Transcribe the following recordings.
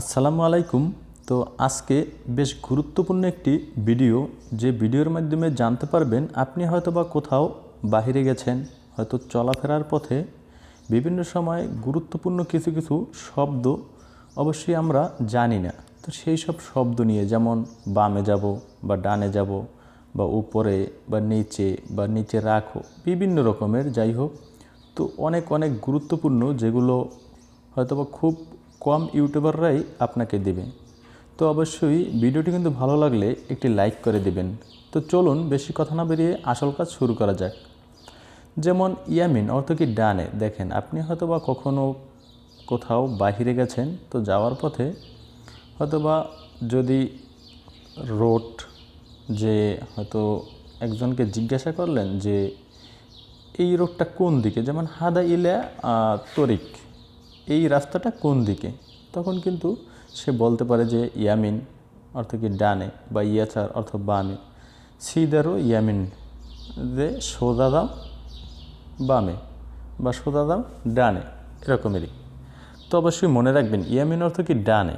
আসসালামু আলাইকুম। তো আজকে বেশ গুরুত্বপূর্ণ একটি ভিডিও, যে ভিডিওর মাধ্যমে জানতে পারবেন আপনি হয়তো বা কোথাও বাহিরে গেছেন, হয়তো চলাফেরার পথে। বিভিন্ন সময় গুরুত্বপূর্ণ কিছু কিছু শব্দ অবশ্যই আমরা জানি না। তো সেই সব শব্দ নিয়ে, যেমন বামে যাব বা ডানে যাব বা উপরে বা নিচে বা নিচে রাখো, বিভিন্ন রকমের যাই হোক। তো অনেক অনেক গুরুত্বপূর্ণ, যেগুলো হয়তোবা খুব কম ইউটিউবাররাই আপনাকে দেবে। তো অবশ্যই ভিডিওটি কিন্তু ভালো লাগলে একটি লাইক করে দিবেন। তো চলুন বেশি কথা না বেরিয়ে আসল কাজ শুরু করা যাক। যেমন ইয়ামিন, অর্থ কি ডানে? দেখেন, আপনি হয়তোবা কখনও কোথাও বাহিরে গেছেন, তো যাওয়ার পথে হয়তোবা যদি রোড যে হয়তো একজনকে জিজ্ঞাসা করলেন যে, এই রোডটা কোন দিকে? যেমন হাদা ইলা তরিক। এই রাস্তাটা কোন দিকে? তখন কিন্তু সে বলতে পারে যে ইয়ামিন, অর্থ কি ডানে, বা ইয়াচার অর্থ বামে। সিদারও ইয়ামিন যে সোজা দাও বামে, বা সোজা দাও ডানে, এরকমেরই। তো অবশ্যই মনে রাখবেন, ইয়ামিন অর্থ কি ডানে?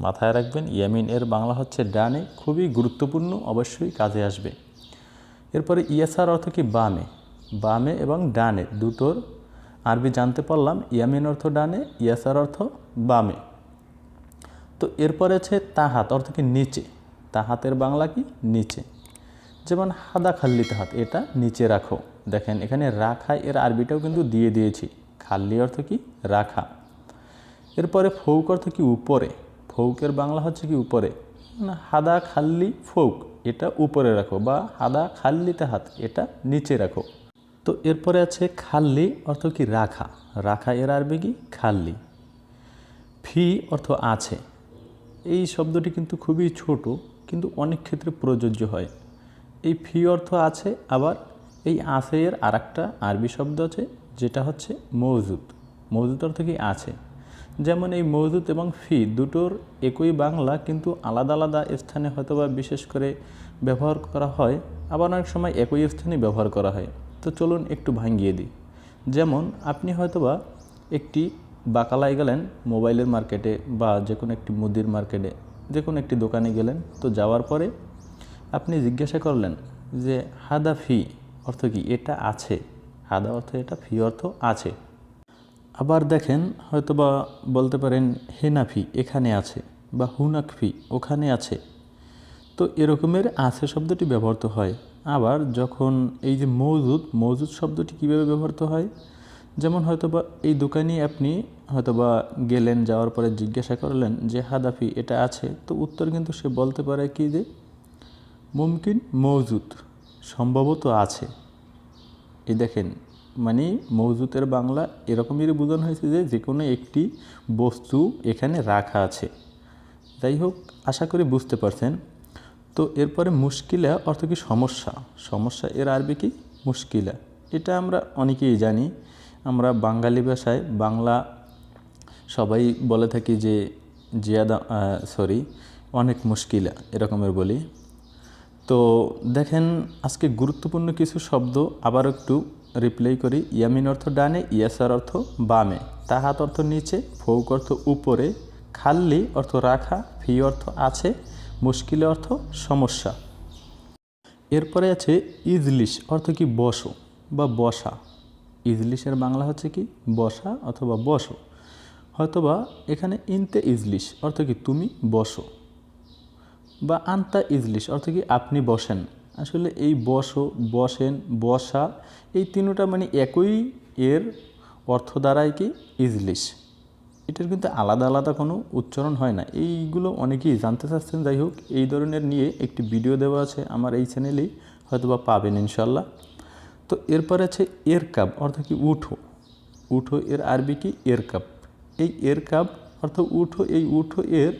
মাথায় রাখবেন, ইয়ামিন এর বাংলা হচ্ছে ডানে, খুবই গুরুত্বপূর্ণ, অবশ্যই কাজে আসবে। এরপরে ইয়াসার অর্থ কি বামে? বামে এবং ডানে, দুটোর আরবি জানতে পারলাম, ইয়ামিন অর্থ ডানে, ইয়াসার অর্থ বামে। তো এরপরে আছে তাহাত, অর্থ কি নিচে। তাহাতের বাংলা কি? নিচে। যেমন হাদা খাল্লি তাহাত, এটা নিচে রাখো। দেখেন, এখানে রাখা, এর আরবিটাও কিন্তু দিয়ে দিয়েছি। খাল্লি অর্থ কি? রাখা। এরপরে ফৌক অর্থ কি? উপরে। ফৌকের বাংলা হচ্ছে কি? উপরে। না, হাদা খাল্লি ফৌক, এটা উপরে রাখো, বা হাদা খাল্লিতে হাত এটা নিচে রাখো। তো এরপরে আছে খাল্লি অর্থ কি রাখা। রাখা এর আরবি কি? খাল্লি। ফি অর্থ আছে। এই শব্দটি কিন্তু খুবই ছোট, কিন্তু অনেক ক্ষেত্রে প্রযোজ্য হয়। এই ফি অর্থ আছে, আবার এই আছে এর আর একটা আরবি শব্দ আছে, যেটা হচ্ছে মৌজুদ। মৌজুদ অর্থ কি আছে। যেমন এই মৌজুদ এবং ফি দুটোর একই বাংলা, কিন্তু আলাদা আলাদা স্থানে হয়তোবা বিশেষ করে ব্যবহার করা হয়, আবার অনেক সময় একই স্থানে ব্যবহার করা হয়। তো চলুন একটু ভাঙিয়ে দিই। যেমন, আপনি হয়তোবা একটি বাকালায় গেলেন, মোবাইলের মার্কেটে বা যে কোনো একটি মুদির মার্কেটে যে কোনো একটি দোকানে গেলেন, তো যাওয়ার পরে আপনি জিজ্ঞাসা করলেন যে, হাদা ফি অর্থ কি? এটা আছে। হাদা অর্থ এটা, ফি অর্থ আছে। আবার দেখেন, হয়তোবা বলতে পারেন হেনাফি এখানে আছে বা হুনাকফি ওখানে আছে। তো এরকমের আছে শব্দটি ব্যবহৃত হয়। আবার যখন এই যে মৌজুদ মৌজুদ শব্দটি কীভাবে ব্যবহৃত হয়? যেমন হয়তোবা এই দোকানে আপনি হয়তোবা গেলেন, যাওয়ার পরে জিজ্ঞাসা করলেন যে, হাদাফি, এটা আছে? তো উত্তর কিন্তু সে বলতে পারে কি যে, মুমকিন মৌজুদ, সম্ভবত আছে। এই দেখেন মানে মৌজুদের বাংলা এরকমই বোঝানো হয়েছে যে যে কোনো একটি বস্তু এখানে রাখা আছে। যাই হোক, আশা করি বুঝতে পারছেন। তো এরপরে মুশকিলা অর্থ কি সমস্যা? সমস্যা এর আরবি কি? মুশকিলা। এটা আমরা অনেকেই জানি। আমরা বাঙালি ভাষায় বাংলা সবাই বলে থাকি যে জিয়াদা সরি অনেক মুশকিলা, এরকমের বলি। তো দেখেন, আজকে গুরুত্বপূর্ণ কিছু শব্দ আবার একটু রিপ্লাই করি। ইয়ামিন অর্থ ডানে, ইয়াসার অর্থ বামে। তাহাত অর্থ নিচে, ফৌক অর্থ উপরে। খাল্লি অর্থ রাখা, ফি অর্থ আছে। মুশকিল অর্থ সমস্যা। এরপরে আছে ইজলিশ, অর্থ কি বসো বা বসা। ইজলিশের বাংলা হচ্ছে কি বসা অথবা বসো। হয়তোবা এখানে ইনতে ইজলিশ, অর্থ কি তুমি বসো। বা আন্তা ইজলিশ, অর্থ কি আপনি বসেন। আসলে এই বসো, বসেন, বসা এই তিনটা মানে একই এর অর্থ দ্বারাই কি ইজলিশ। এটার কিন্তু আলাদা আলাদা কোনো উচ্চারণ হয় না। এইগুলো অনেকেই জানতে চাচ্ছেন। যাই হোক, এই ধরনের নিয়ে একটি ভিডিও দেওয়া আছে আমার এই চ্যানেলেই হয়তো বা পাবেন ইনশাল্লাহ তো এরপর আছে এরকাব অর্থ কি উঠো। উঠো এর আরবি কি? এর কাপ। এই এরকাব অর্থাৎ উঠো, এই উঠো এর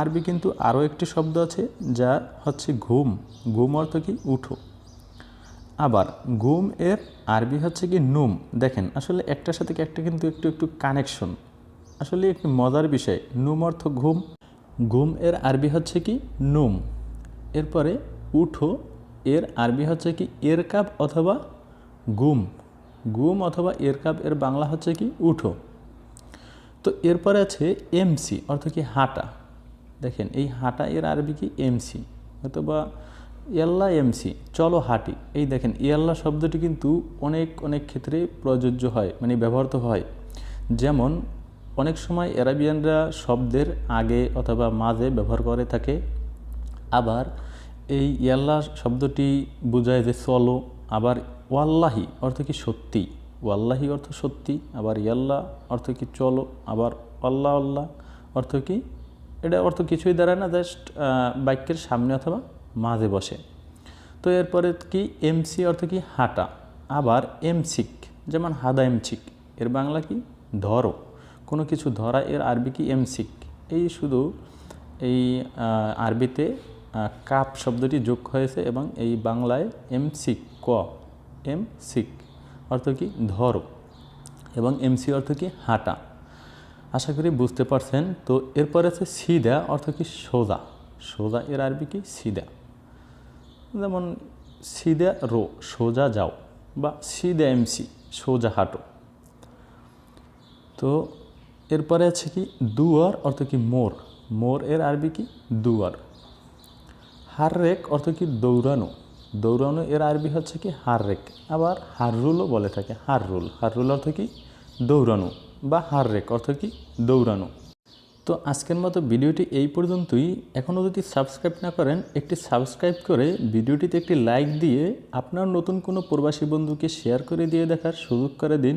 আরবি কিন্তু আরও একটি শব্দ আছে, যা হচ্ছে ঘুম। ঘুম অর্থ কি? উঠো। আবার ঘুম এর আরবি হচ্ছে কি নুম। দেখেন, আসলে একটার সাথে একটা কিন্তু একটু একটু কানেকশন আসলে একটি মজার বিষয়, নুম অর্থ ঘুম। ঘুম এর আরবি হচ্ছে কি? নুম। এরপরে উঠো, এর আরবি হচ্ছে কি? এরকাব অথবা গুম। গুম অথবা এরকাব এর বাংলা হচ্ছে কি? উঠো। তো এরপরে আছে এমসি অর্থ কি? হাঁটা। দেখেন, এই হাঁটা এর আরবি কি? এমসি অথবা ইয়াল্লা এমসি চলো হাঁটি। এই দেখেন, ইয়াল্লা শব্দটি কিন্তু অনেক অনেক ক্ষেত্রে প্রযোজ্য হয় মানে ব্যবহৃত হয়। যেমন অনেক সময় অ্যারাবিয়ানরা শব্দের আগে অথবা মাঝে ব্যবহার করে থাকে। আবার এই ইয়াল্লা শব্দটি বোঝায় যে চলো আবার ওয়াল্লাহি অর্থ কি সত্যি, ওয়াল্লাহি অর্থ সত্যি, আবার ইয়াল্লা অর্থ কি চলো, আবার আল্লাহ আল্লাহ অর্থ কি, এটা অর্থ কিছুই দাঁড়ায় না, জাস্ট বাক্যের সামনে অথবা মাঝে বসে। তো এরপরে কি এমসি অর্থ কি হাঁটা, আবার এমসিক, যেমন হাদা এমসিক, এর বাংলা কি ধরো। কোনো কিছু ধরা এর আরবি কি এমসিক? এই শুধু এই আরবিতে কাপ শব্দটি যোগ হয়েছে এবং এই বাংলায় এমসিক, ক এম সিক অর্থ কি ধরো এবং এমসি অর্থ কি হাঁটা। আশা করি বুঝতে পারছেন। তো এরপরে আছে সিদা অর্থ কি সোজা। সোজা এর আরবি কি সিদা। যেমন সিদা রো, সোজা যাও বা সিদা এমসি, সোজা হাঁটো। তো এরপরে আছে কি দুয়ার, অর্থ কি মোর। মোর এর আরবি কি? দুয়ার। হার রেক অর্থ কি দৌড়ানো। দৌড়ানো এর আরবি হচ্ছে কি হার রেক আবার হার রুলও বলে থাকে হার রুল হার রুল অর্থ কি দৌড়ানো বা হার রেক অর্থ কি দৌড়ানো। তো আজকের মতো ভিডিওটি এই পর্যন্তই। এখনও যদি সাবস্ক্রাইব না করেন, একটি সাবস্ক্রাইব করে ভিডিওটিতে একটি লাইক দিয়ে আপনার নতুন কোনো প্রবাসী বন্ধুকে শেয়ার করে দিয়ে দেখার সুযোগ করে দিন।